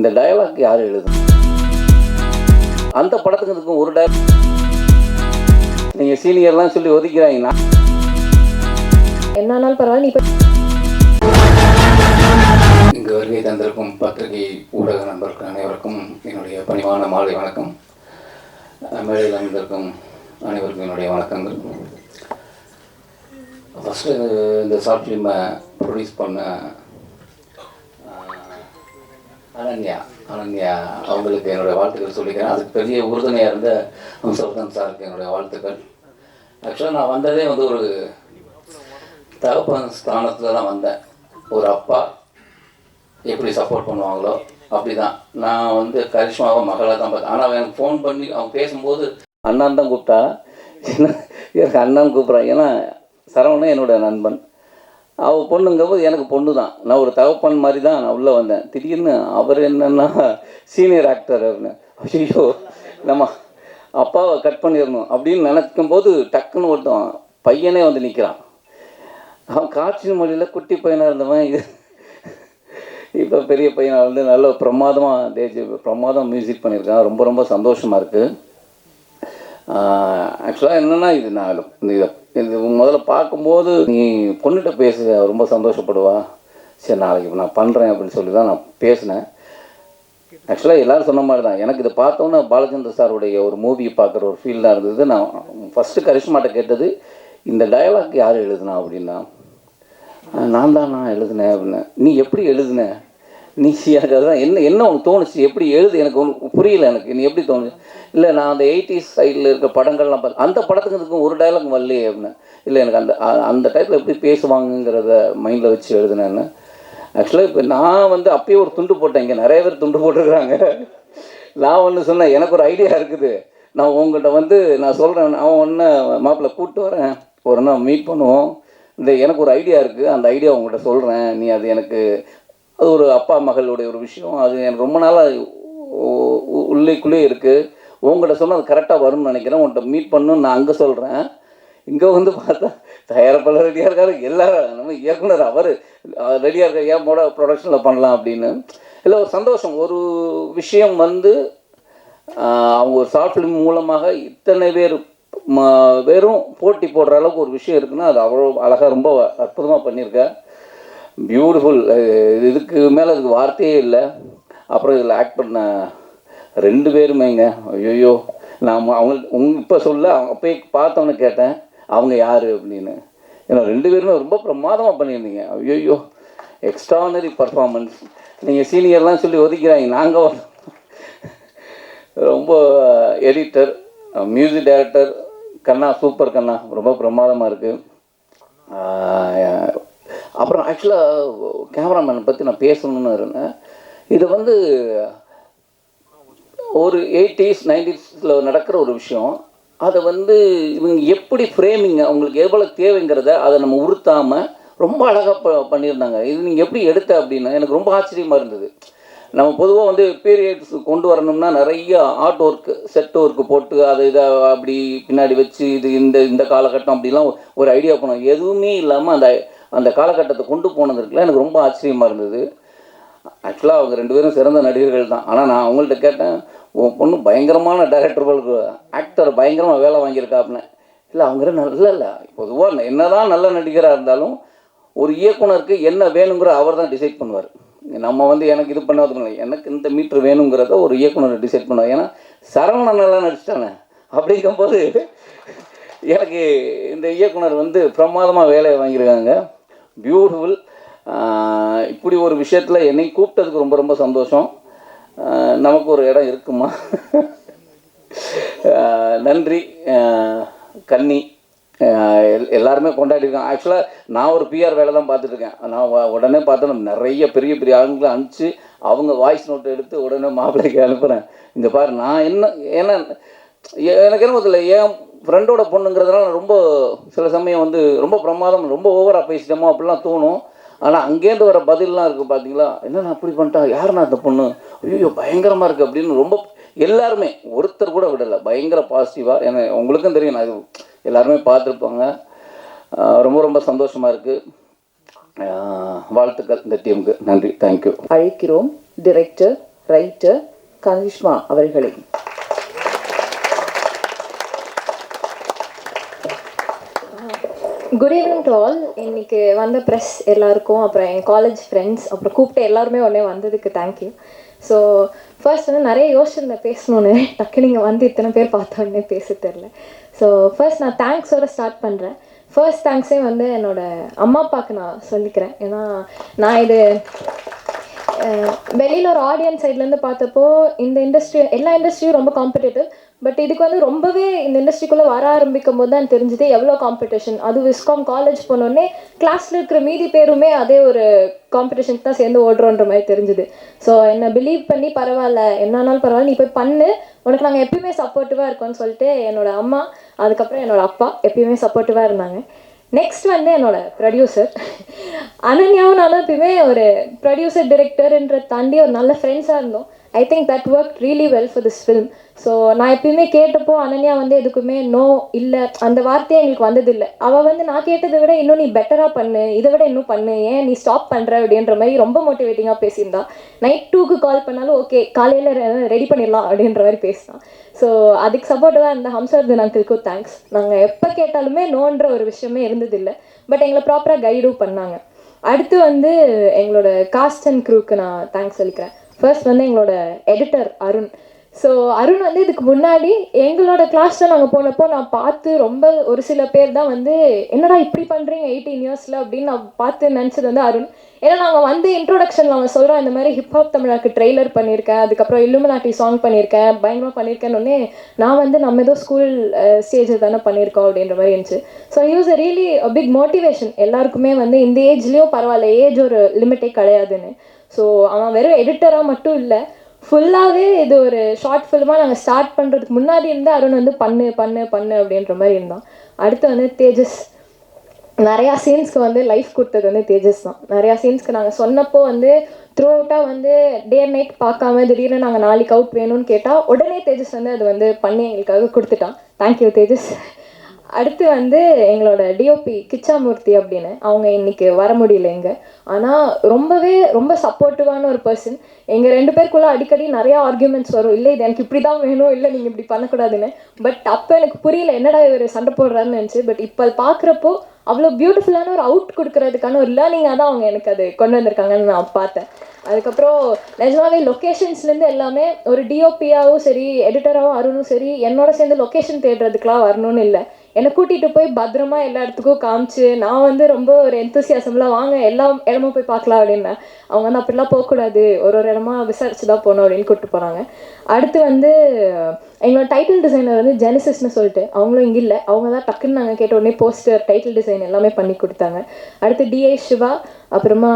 இந்த டயலாக் யார் எழுது அந்த படத்துக்கு ஒரு டயலாக் நீங்கள் சீனியர்லாம் சொல்லி ஒதுக்கிறாங்கன்னா என்ன ஆனாலும் பரவாயில்ல நீ இங்கு வருகை தந்திருக்கும் பத்திரிகை ஊடக நண்பர்கள் அனைவருக்கும் என்னுடைய பணிவான மாலை வணக்கம். மேடையில் அமர்ந்திருக்கும் அனைவருக்கும் என்னுடைய வணக்கங்கள். ஃபஸ்ட்டு இந்த ஷார்ட் ஃபிலிமை ப்ரொடியூஸ் பண்ண அனன்யா அனன்யா அவங்களுக்கு என்னுடைய வாழ்த்துக்கள் சொல்லிக்கிறேன். அதுக்கு பெரிய உறுதுணையாக இருந்த சௌதன் சாருக்கு என்னுடைய வாழ்த்துக்கள். ஆக்சுவலாக நான் வந்ததே வந்து ஒரு தகப்பன் ஸ்தானத்தில் தான் வந்தேன். ஒரு அப்பா எப்படி சப்போர்ட் பண்ணுவாங்களோ அப்படிதான். நான் வந்து கரிஷ்மாவை மகளாக தான் பார்த்தேன் ஆனால் எனக்கு ஃபோன் பண்ணி அவன் பேசும்போது அண்ணான் தான் கூப்பிட்டா? என்ன எனக்கு அண்ணன் கூப்பிட்றான். ஏன்னா சரவணன் என்னோட நண்பன். அவள் பொண்ணுங்கும்போது எனக்கு பொண்ணு தான் நான் ஒரு தகப்பன் மாதிரி தான் நான் உள்ளே வந்தேன். திடீர்னு அவர் என்னென்னா சீனியர் ஆக்டர் அப்படின்னு ஐயோ நம்ம அப்பாவை கட் பண்ணிடணும் அப்படின்னு நினைக்கும் போது டக்குன்னு ஒருத்தன் பையனே வந்து நிற்கிறான் அவன் காட்சி மொழியில் குட்டி பையனாக இருந்தவன். இது இப்போ பெரிய பையனாக வந்து நல்ல பிரமாதமாக தேஜ் பிரமாதம் மியூசிக் பண்ணியிருக்கான். ரொம்ப ரொம்ப சந்தோஷமாக இருக்குது ஆக்சுவலாக என்னென்னா இது நான் இந்த இதை முதல்ல பார்க்கும்போது நீ பொண்ணுகிட்ட பேச ரொம்ப சந்தோஷப்படுவா. சரி நாளைக்கு நான் பண்ணுறேன் அப்படின்னு சொல்லி தான் நான் பேசினேன். ஆக்சுவலாக எல்லாரும் சொன்ன மாதிரி தான் எனக்கு இதை பார்த்தோன்னே பாலச்சந்திர சாருடைய ஒரு மூவியை பார்க்குற ஒரு ஃபீல் தான் இருந்தது. நான் ஃபஸ்ட்டு கரிஷ்மாட்ட கேட்டது இந்த டயலாக் யார் எழுதுனா அப்படின்னா நான் தான் நான் எழுதினேன் அப்படின்னு. நீ எப்படி எழுதுனேன் நீ தான் அதுதான் என்ன என்ன உனக்கு தோணுச்சு? எப்படி எழுது? எனக்கு ஒன்று புரியல எனக்கு. நீ எப்படி தோணுச்சு? இல்லை நான் அந்த எயிட்டிஸ் சைடில் இருக்க படங்கள்லாம் பார்த்து அந்த படத்துக்கு இதுக்கும் ஒரு டைலாக் வரலையே அப்படின்னு. இல்லை எனக்கு அந்த அந்த டைப்பில் எப்படி பேசுவாங்கங்கிறத மைண்டில் வச்சு எழுதுனேன்னு ஆக்சுவலாக இப்போ நான் வந்து அப்பயே ஒரு துண்டு போட்டேன். இங்கே நிறைய பேர் துண்டு போட்டிருக்காங்க நான் ஒன்று சொன்னேன் எனக்கு ஒரு ஐடியா இருக்குது. நான் உங்கள்கிட்ட வந்து நான் சொல்கிறேன் நான் ஒன்று மாப்பிள்ளை கூப்பிட்டு வரேன். ஒரு நாள் மீட் பண்ணுவோம். இந்த எனக்கு ஒரு ஐடியா இருக்குது அந்த ஐடியா உங்கள்கிட்ட சொல்கிறேன் நீ அது எனக்கு அது ஒரு அப்பா மகளுடைய ஒரு விஷயம். அது எனக்கு ரொம்ப நாளாக உள்ளேக்குள்ளே இருக்குது உங்கள்கிட்ட சொன்னால் அது கரெக்டாக வரும்னு நினைக்கிறேன். உன்கிட்ட மீட் பண்ணணும்னு நான் அங்கே சொல்கிறேன் இங்கே வந்து பார்த்தா தயாரிப்பாளர் ரெடியாக இருக்காரு. எல்லாரும் நம்ம இயக்குனர் அவர் ரெடியாக இருக்கார். ஏன் போட ப்ரொடக்ஷனில் பண்ணலாம் அப்படின்னு. இல்லை ஒரு சந்தோஷம். ஒரு விஷயம் வந்து அவங்க ஒரு ஷார்ட் ஃபிலிம் மூலமாக இத்தனை பேர் வெறும் போட்டி போடுற அளவுக்கு ஒரு விஷயம் இருக்குன்னா அது அவ்வளோ அழகாக ரொம்ப அற்புதமாக பண்ணியிருக்கேன் பியூட்டிஃபுல் இதுக்கு மேலே அதுக்கு வார்த்தையே இல்லை. அப்புறம் இதில் ஆக்ட் பண்ண ரெண்டு பேருமேங்க ஐயோ நான் அவங்க உங் இப்போ சொல்ல அவங்க போய் பார்த்தவொன்னே கேட்டேன். அவங்க யார் அப்படின்னு. ஏன்னா ரெண்டு பேருமே ரொம்ப பிரமாதமாக பண்ணியிருந்தீங்க. ஐயோ எக்ஸ்ட்ரானரி பர்ஃபார்மன்ஸ் நீங்கள் சீனியர்லாம் சொல்லி ஒதுக்கிறாங்க. நாங்கள் ரொம்ப எடிட்டர் மியூசிக் டைரக்டர் கண்ணா சூப்பர் கண்ணா. ரொம்ப பிரமாதமாக இருக்குது அப்புறம் ஆக்சுவலாக கேமராமேனை பற்றி நான் பேசணும்னு இருந்தேன். இது வந்து ஒரு எயிட்டிஸ் நைன்டிஸில் நடக்கிற ஒரு விஷயம். அதை வந்து இவங்க எப்படி ஃப்ரேமிங் அவங்களுக்கு எவ்வளோ தேவைங்கிறத அதை நம்ம உறுத்தாமல் ரொம்ப அழகாக ப பண்ணியிருந்தாங்க. இது நீங்கள் எப்படி எடுத்த அப்படின்னா எனக்கு ரொம்ப ஆச்சரியமாக இருந்தது. நம்ம பொதுவாக வந்து பீரியட்ஸ் கொண்டு வரணும்னா நிறைய ஆர்ட் ஒர்க்கு செட் ஒர்க்கு போட்டு அதை இதை அப்படி பின்னாடி வச்சு இது இந்த இந்த காலகட்டம் அப்படிலாம் ஒரு ஐடியா பண்ணோம் எதுவுமே இல்லாமல் அந்த அந்த காலகட்டத்தை கொண்டு போனதுக்குலாம் எனக்கு ரொம்ப ஆச்சரியமாக இருந்தது. ஆக்சுவலாக அவங்க ரெண்டு பேரும் சிறந்த நடிகர்கள் தான். ஆனால் நான் அவங்கள்ட்ட கேட்டேன் உன் பொண்ணு பயங்கரமான டைரக்டர் ஆக்டர் பயங்கரமாக வேலை வாங்கியிருக்காப்புனேன் இல்லை அவங்க நல்ல இல்லை. பொதுவாக என்னதான் நல்ல நடிகராக இருந்தாலும் ஒரு இயக்குனருக்கு என்ன வேணுங்கிற அவர் தான் டிசைட் பண்ணுவார். நம்ம வந்து எனக்கு இது பண்ணாது எனக்கு இந்த மீட்ரு வேணுங்கிறத ஒரு இயக்குனர் டிசைட் பண்ணுவார். ஏன்னா சரவணன் நல்லா நடிச்சிட்டானே. அப்படிங்கும்போது எனக்கு இந்த இயக்குனர் வந்து பிரமாதமாக வேலையை வாங்கியிருக்காங்க. பியூட்டிஃபுல் இப்படி ஒரு விஷயத்தில் என்னை கூப்பிட்டதுக்கு ரொம்ப ரொம்ப சந்தோஷம். நமக்கு ஒரு இடம் இருக்குமா? நன்றி. கன்னி. எல்- எல்லாருமே கொண்டாடிருக்கேன் ஆக்சுவலாக நான் ஒரு பிஆர் வேலை தான் பார்த்துட்ருக்கேன் நான் உடனே பார்த்தா நம்ம நிறைய பெரிய பெரிய ஆளுங்களை அனுப்பிச்சு அவங்க வாய்ஸ் நோட் எடுத்து உடனே மாப்பிள்ளைக்கு அனுப்புகிறேன் இந்த பாரு நான் என்ன ஏன்னா எனக்கு என்ன தெரியல என் ஃப்ரெண்டோட பொண்ணுங்கிறதுனால ரொம்ப சில சமயம் வந்து ரொம்ப பிரமாதம் ரொம்ப ஓவராக பேசிட்டோமோ அப்படிலாம் தோணும். ஆனால் அங்கேருந்து வர பதிலெலாம் இருக்குது பார்த்தீங்களா என்ன நான் அப்படி பண்ணிட்டா? யாருண்ணா அந்த பொண்ணு? ஐயோ பயங்கரமாக இருக்குது அப்படின்னு ரொம்ப எல்லாருமே ஒருத்தர் கூட விடலை. பயங்கர பாசிட்டிவாக ஏன்னா உங்களுக்கும் தெரியும் நான் எல்லாருமே பார்த்துருப்பாங்க. ரொம்ப ரொம்ப சந்தோஷமாக இருக்குது வாழ்த்துக்கள் இந்த டீமுக்கு. நன்றி. தேங்க்யூ அழைக்கிறோம் டிரெக்டர் ரைட்டர் கனிஷ்மா அவர்களை. குட் ஈவினிங் டு ஆல் இன்னைக்கு வந்த ப்ரெஸ் எல்லாருக்கும் அப்புறம் என் காலேஜ் ஃப்ரெண்ட்ஸ் அப்புறம் கூப்பிட்டு எல்லாருமே உடனே வந்ததுக்கு தேங்க்யூ ஸோ ஃபர்ஸ்ட் வந்து நிறைய யோசிச்சிருந்தேன் பேசணும்னு டக்கு நீங்கள் வந்து இத்தனை பேர் பார்த்த உடனே பேச தெரில ஸோ ஃபர்ஸ்ட் நான் தேங்க்ஸோட ஸ்டார்ட் பண்ணுறேன் ஃபர்ஸ்ட் தேங்க்ஸே வந்து என்னோட அம்மா அப்பாவுக்கு நான் சொல்லிக்கிறேன். ஏன்னா நான் இது வெளியில் ஒரு ஆடியன்ஸ் சைட்லேருந்து பார்த்தப்போ இந்த இண்டஸ்ட்ரி எல்லா இண்டஸ்ட்ரியும் ரொம்ப காம்படிட்டிவ் பட் இதுக்கு வந்து ரொம்பவே இந்த இண்டஸ்ட்ரிக்குள்ளே வர ஆரம்பிக்கும் போது தான் தெரிஞ்சுது எவ்வளோ காம்படிஷன் அது விஸ்காம் காலேஜ் போனோடனே கிளாஸில் இருக்கிற மீதி பேருமே அதே ஒரு காம்படிஷனுக்கு தான் சேர்ந்து ஓடுறோன்ற மாதிரி தெரிஞ்சுது. ஸோ என்னை பிலீவ் பண்ணி பரவாயில்ல. என்னன்னாலும் பரவாயில்ல. நீ போய் பண்ணு. உனக்கு நாங்கள் எப்பயுமே சப்போர்ட்டிவாக இருக்கோம்னு சொல்லிட்டு என்னோட அம்மா அதுக்கப்புறம் என்னோட அப்பா எப்பயுமே சப்போர்ட்டிவாக இருந்தாங்க. நெக்ஸ்ட் வந்து என்னோட ப்ரொடியூசர் அனன்யாவும் நானும் எப்பயுமே ஒரு ப்ரொடியூசர் டிரெக்டர்ன்ற தாண்டி ஒரு நல்ல ஃப்ரெண்ட்ஸாக இருந்தோம். I think that work really well for this film so நான் எப்பயுமே கேட்டப்போ அனன்யா வந்து எதுக்குமே நோ இல்லை. அந்த வார்த்தையே எங்களுக்கு வந்ததில்லை. அவள் வந்து நான் கேட்டதை விட இன்னும் நீ பெட்டராக பண்ணு. இதை விட இன்னும் பண்ணு. ஏன் நீ ஸ்டாப் பண்ணுற அப்படின்ற மாதிரி ரொம்ப மோட்டிவேட்டிங்காக பேசியிருந்தா. நைட் டூக்கு கால் பண்ணாலும் ஓகே காலையில் ரெடி பண்ணிடலாம் அப்படின்ற மாதிரி பேசினான் ஸோ அதுக்கு சப்போர்ட்டிவாக இருந்த ஹம்சர்தன் அங்கிள்க்கும் தேங்க்ஸ் நாங்கள் எப்போ கேட்டாலுமே நோன்ற ஒரு விஷயமே இருந்ததில்லை. பட் எங்களை ப்ராப்பராக கைடும் பண்ணாங்க. அடுத்து வந்து எங்களோட காஸ்ட் அண்ட் க்ரூக்கு நான் தேங்க்ஸ் சொல்லிக்கிறேன் ஃபர்ஸ்ட் வந்து எங்களோட எடிட்டர் அருண். ஸோ அருண் வந்து இதுக்கு முன்னாடி எங்களோட கிளாஸில் நாங்கள் போனப்போ நான் பார்த்து ரொம்ப ஒரு சில பேர் தான் வந்து என்னடா இப்படி பண்ணுறீங்க எயிட்டீன் இயர்ஸில் அப்படின்னு நான் பார்த்து நினச்சது வந்து அருண். ஏன்னா நாங்கள் வந்து இன்ட்ரோடக்ஷனில் அவன் சொல்கிறோம் இந்த மாதிரி ஹிப்ஹாப் தமிழாக்கு ட்ரெய்லர் பண்ணியிருக்கேன் அதுக்கப்புறம் இல்லுமினாட்டி சாங் பண்ணியிருக்கேன் பயங்கரமாக பண்ணியிருக்கேன்னு நான் வந்து நம்ம ஏதோ ஸ்கூல் ஸ்டேஜில் தானே பண்ணியிருக்கோம் அப்படின்ற மாதிரி இருந்துச்சு. So use a really big motivation எல்லாருக்குமே வந்து இந்த ஏஜ்லேயும் பரவாயில்ல ஏஜ் ஒரு லிமிட்டே கிடையாதுன்னு. ஸோ அவன் வெறும் எடிட்டராக மட்டும் இல்லை ஃபுல்லாகவே இது ஒரு ஷார்ட் ஃபிலிமாக நாங்கள் ஸ்டார்ட் பண்ணுறதுக்கு முன்னாடி இருந்து அருண் வந்து பண்ணு பண்ணு பண்ணு அப்படின்ற மாதிரி இருந்தான். அடுத்து வந்து தேஜஸ். நிறையா சீன்ஸ்க்கு வந்து லைஃப் கொடுத்தது வந்து தேஜஸ் தான். நிறையா சீன்ஸ்க்கு நாங்கள் சொன்னப்போ வந்து த்ரூ அவுட்டாக வந்து டே நைட் பார்க்காம திடீர்னு நாங்கள் நாளைக்கு அவுட் வேணும்னு கேட்டால் உடனே தேஜஸ் வந்து அது வந்து பண்ணி எங்களுக்காக கொடுத்துட்டான். Thank you Tejas. அடுத்து வந்து எங்களோட டிஓபி கிச்சாமூர்த்தி அப்படின்னு. அவங்க இன்னைக்கு வர முடியல இங்கே. ஆனால் ரொம்பவே ரொம்ப சப்போர்ட்டிவான ஒரு பர்சன் எங்கள் ரெண்டு பேருக்குள்ள அடிக்கடி நிறைய ஆர்கியூமெண்ட்ஸ் வரும். இல்லை இது எனக்கு இப்படி தான் வேணும். இல்லை நீங்கள் இப்படி பண்ணக்கூடாதுன்னு. பட் அப்போ எனக்கு புரியல என்னடா இவர் சண்டை போடுறாருன்னு நினச்சி. பட் இப்போ பார்க்குறப்போ அவ்வளோ பியூட்டிஃபுல்லான ஒரு அவுட் கொடுக்கறதுக்கான ஒரு லேர்னிங்காக தான் அவங்க எனக்கு அது கொண்டு வந்திருக்காங்கன்னு நான் பார்த்தேன். அதுக்கப்புறம் நிஜமாவே லொக்கேஷன்ஸ்லேருந்து எல்லாமே ஒரு டிஓபியாவும் சரி எடிட்டராகவும் அருணும் சரி என்னோட சேர்ந்து லொக்கேஷன் தேடுறதுக்கெலாம் வரணும்னு இல்லை. என்னை கூட்டிகிட்டு போய் பத்திரமா எல்லா இடத்துக்கும் காமிச்சு நான் வந்து ரொம்ப ஒரு எந்தூசியாசம்லாம் வாங்க எல்லா இடமும் போய் பார்க்கலாம் அப்படின்னேன். அவங்க வந்து அப்படிலாம் போகக்கூடாது. ஒரு ஒரு இடமா விசாரிச்சு தான் போகணும் அப்படின்னு கூப்பிட்டு போகிறாங்க அடுத்து வந்து எங்களோட டைட்டில் டிசைனர் வந்து ஜெனிசிஸ்னு சொல்லிட்டு அவங்களும் இங்கே இல்லை. அவங்க தான் டக்குன்னு நாங்கள் கேட்ட உடனே போஸ்டர் டைட்டில் டிசைன் எல்லாமே பண்ணி கொடுத்தாங்க. அடுத்து டிஏ சிவா அப்புறமா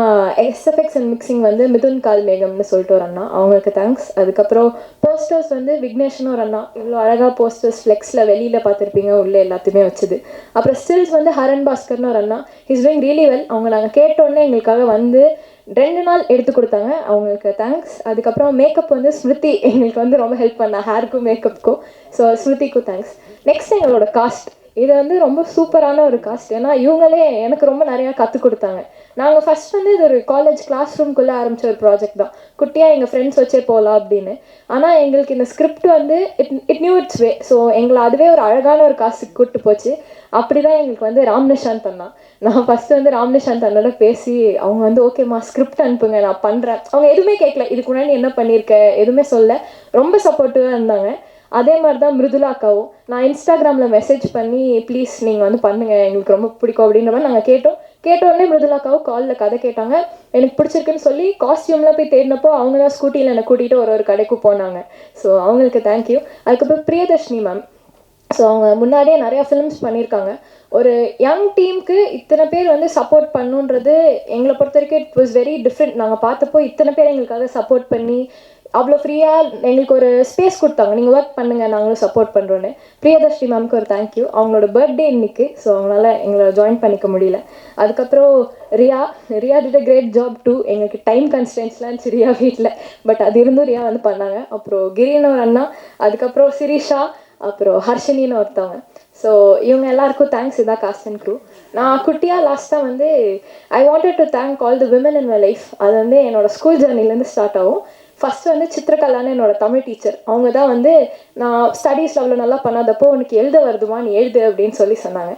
எஸ்எஃப்எக்ஸ் அண்ட் மிக்சிங் வந்து மிதுன் கால் மேகம்னு சொல்லிட்டு ஒரு அண்ணா. அவங்களுக்கு தேங்க்ஸ் அதுக்கப்புறம் போஸ்டர்ஸ் வந்து விக்னேஷ்னு ஒரு அண்ணா. இவ்வளோ அழகாக போஸ்டர்ஸ் ஃப்ளெக்ஸில் வெளியில் பார்த்துருப்பீங்க உள்ளே எல்லாத்தையுமே வச்சுது. அப்புறம் ஸ்டில்ஸ் வந்து ஹரன் பாஸ்கர்னு ஒரு அண்ணா. இஸ் டூயிங் ரியலி வெல் அவங்க நாங்கள் கேட்டோடனே எங்களுக்காக வந்து ரெண்டு நாள் எடுத்து கொடுத்தாங்க. அவங்களுக்கு தேங்க்ஸ் அதுக்கப்புறம் மேக்கப் வந்து ஸ்மிருதி எங்களுக்கு வந்து ரொம்ப ஹெல்ப் பண்ணா. ஹேருக்கும் மேக்கப்புக்கும் ஸோ ஸ்மிருதிக்கும் தேங்க்ஸ் நெக்ஸ்ட் எங்களோட காஸ்ட் இது வந்து ரொம்ப சூப்பரான ஒரு காஸ்ட் ஏன்னா இவங்களே எனக்கு ரொம்ப நிறையா கற்றுக் கொடுத்தாங்க. நாங்கள் ஃபஸ்ட் வந்து இது ஒரு காலேஜ் கிளாஸ் ரூம்குள்ளே ஆரம்பித்த ஒரு ப்ராஜெக்ட் தான். குட்டியாக எங்கள் ஃப்ரெண்ட்ஸ் வச்சே போகலாம் அப்படின்னு. ஆனால் எங்களுக்கு இந்த ஸ்கிரிப்ட் வந்து it it new it's way so எங்களை அதுவே ஒரு அழகான ஒரு காசுக்கு கூப்பிட்டு போச்சு. அப்படி தான் எங்களுக்கு வந்து ராம் நிஷாந்த் அண்ணா. நான் ஃபஸ்ட்டு வந்து ராம் நிஷாந்த் அண்ணோட பேசி அவங்க வந்து ஓகேம்மா ஸ்கிரிப்ட் அனுப்புங்க நான் பண்ணுறேன் அவங்க எதுவுமே கேட்கல இதுக்கு முன்னாடி என்ன பண்ணியிருக்க எதுவுமே சொல்ல ரொம்ப சப்போர்ட்டிவாக இருந்தாங்க. அதே மாதிரி தான் மிருதுலாக்காவும் நான் இன்ஸ்டாகிராமில் மெசேஜ் பண்ணி ப்ளீஸ் நீங்கள் வந்து பண்ணுங்கள் எங்களுக்கு ரொம்ப பிடிக்கும். அப்படின்ற மாதிரி நாங்கள் கேட்டோம். கேட்டோடனே மிருதுலாக்காவும் காலில் கதை கேட்டாங்க. எனக்கு பிடிச்சிருக்குன்னு சொல்லி காஸ்டியூம்லாம் போய் தேடினப்போ அவங்க தான் ஸ்கூட்டியில் என்னை கூட்டிகிட்டு ஒரு ஒரு கடைக்கு போனாங்க. ஸோ அவங்களுக்கு தேங்க்யூ அதுக்கப்புறம் பிரியதர்ஷினி மேம் ஸோ அவங்க முன்னாடியே நிறையா ஃபிலிம்ஸ் பண்ணியிருக்காங்க. ஒரு யங் டீமுக்கு இத்தனை பேர் வந்து சப்போர்ட் பண்ணுன்றது எங்களை பொறுத்த வரைக்கும் இட் வாஸ் வெரி டிஃப்ரெண்ட் நாங்கள் பார்த்தப்போ இத்தனை பேர் எங்களுக்காக சப்போர்ட் பண்ணி அவ்வளோ ஃப்ரீயாக எங்களுக்கு ஒரு ஸ்பேஸ் கொடுத்தாங்க. நீங்கள் ஒர்க் பண்ணுங்கள் நாங்களும் சப்போர்ட் பண்ணுறோன்னு பிரியதர்ஷி மேம்க்கு ஒரு தேங்க்யூ அவங்களோட பர்த்டே இன்னைக்கு ஸோ அவங்களால எங்களை ஜாயின் பண்ணிக்க முடியல. அதுக்கப்புறம் Riya Riya did a great job to எங்களுக்கு டைம் கன்ஸ்டன்ஸ்லாம் இருந்துச்சு ரியா வீட்டில் பட் அது இருந்தும் ரியா வந்து பண்ணாங்க. அப்புறம் கிரின்னு ஒரு அண்ணா அதுக்கப்புறம் சிரிஷா அப்புறம் ஹர்ஷினின்னு ஒருத்தவங்க. ஸோ இவங்க எல்லாருக்கும் தேங்க்ஸ் இதான் காஸ்ட் அண்ட் க்ரூ நான் குட்டியாக லாஸ்ட்டாக வந்து I wanted to thank all the women in my life அது வந்து என்னோட ஸ்கூல் ஜேர்னிலேருந்து ஸ்டார்ட் ஆகும். ஃபஸ்ட்டு வந்து சித்திரகலான்னு என்னோட தமிழ் டீச்சர் அவங்க தான் வந்து நான் ஸ்டடீஸ் லெவலில் நல்லா பண்ணாதப்போ உனக்கு எழுத வருதுமா? நீ எழுது அப்படின்னு சொல்லி சொன்னாங்க.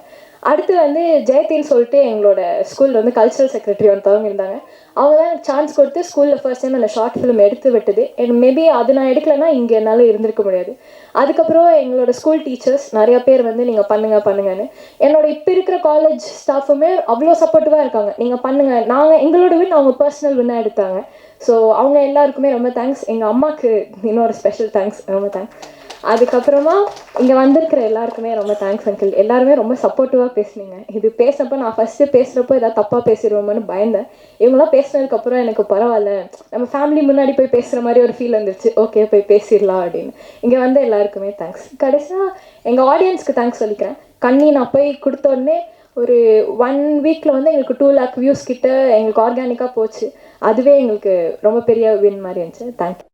அடுத்து வந்து ஜெயத்தின்னு சொல்லிட்டு எங்களோட ஸ்கூலில் வந்து கல்ச்சரல் செக்ரட்டரி ஒருத்தவங்க இருந்தாங்க. அவங்க தான் சான்ஸ் கொடுத்து ஸ்கூலில் ஃபர்ஸ்ட் டைம் அந்த ஷார்ட் ஃபிலிம் எடுத்து விட்டது. எனக்கு மேபி அது நான் எடுக்கலைன்னா இங்கே என்னால் இருந்திருக்க முடியாது. அதுக்கப்புறம் எங்களோட ஸ்கூல் டீச்சர்ஸ் நிறைய பேர் வந்து நீங்கள் பண்ணுங்க பண்ணுங்கன்னு. என்னோட இப்போ இருக்கிற காலேஜ் ஸ்டாஃபுமே அவ்வளோ சப்போர்ட்டிவாக இருக்காங்க. நீங்கள் பண்ணுங்கள் நாங்கள் எங்களோட வின் அவங்க பர்சனல் வின்னாக எடுத்தாங்க. ஸோ அவங்க எல்லாருக்குமே ரொம்ப தேங்க்ஸ் எங்கள் அம்மாவுக்கு இன்னொரு ஸ்பெஷல் தேங்க்ஸ் ரொம்ப தேங்க்ஸ் அதுக்கப்புறமா இங்கே வந்திருக்கிற எல்லாருக்குமே ரொம்ப தேங்க்ஸ் அங்கிள் எல்லாருமே ரொம்ப சப்போர்ட்டிவாக பேசுனீங்க. இது பேசுனப்போ நான் ஃபஸ்ட்டு பேசுகிறப்போ ஏதாவது தப்பாக பேசிடுவோம்னு பயந்தேன். இவங்களாம் பேசினதுக்கப்புறம் எனக்கு பரவாயில்ல. நம்ம ஃபேமிலி முன்னாடி போய் பேசுகிற மாதிரி ஒரு ஃபீல் வந்துருச்சு. ஓகே போய் பேசிடலாம் அப்படின்னு. இங்கே வந்து எல்லாருக்குமே தேங்க்ஸ் கடைசியாக எங்கள் ஆடியன்ஸ்க்கு தேங்க்ஸ் சொல்லிக்கிறேன். கண்ணி நான் போய் கொடுத்த உடனே ஒரு ஒன் வீக்கில் வந்து எங்களுக்கு டூ லேக் வியூஸ் கிட்ட எங்களுக்கு ஆர்கானிக்காக போச்சு. அதுவே எங்களுக்கு ரொம்ப பெரிய வின் மாதிரி இருந்துச்சு. தேங்க்யூ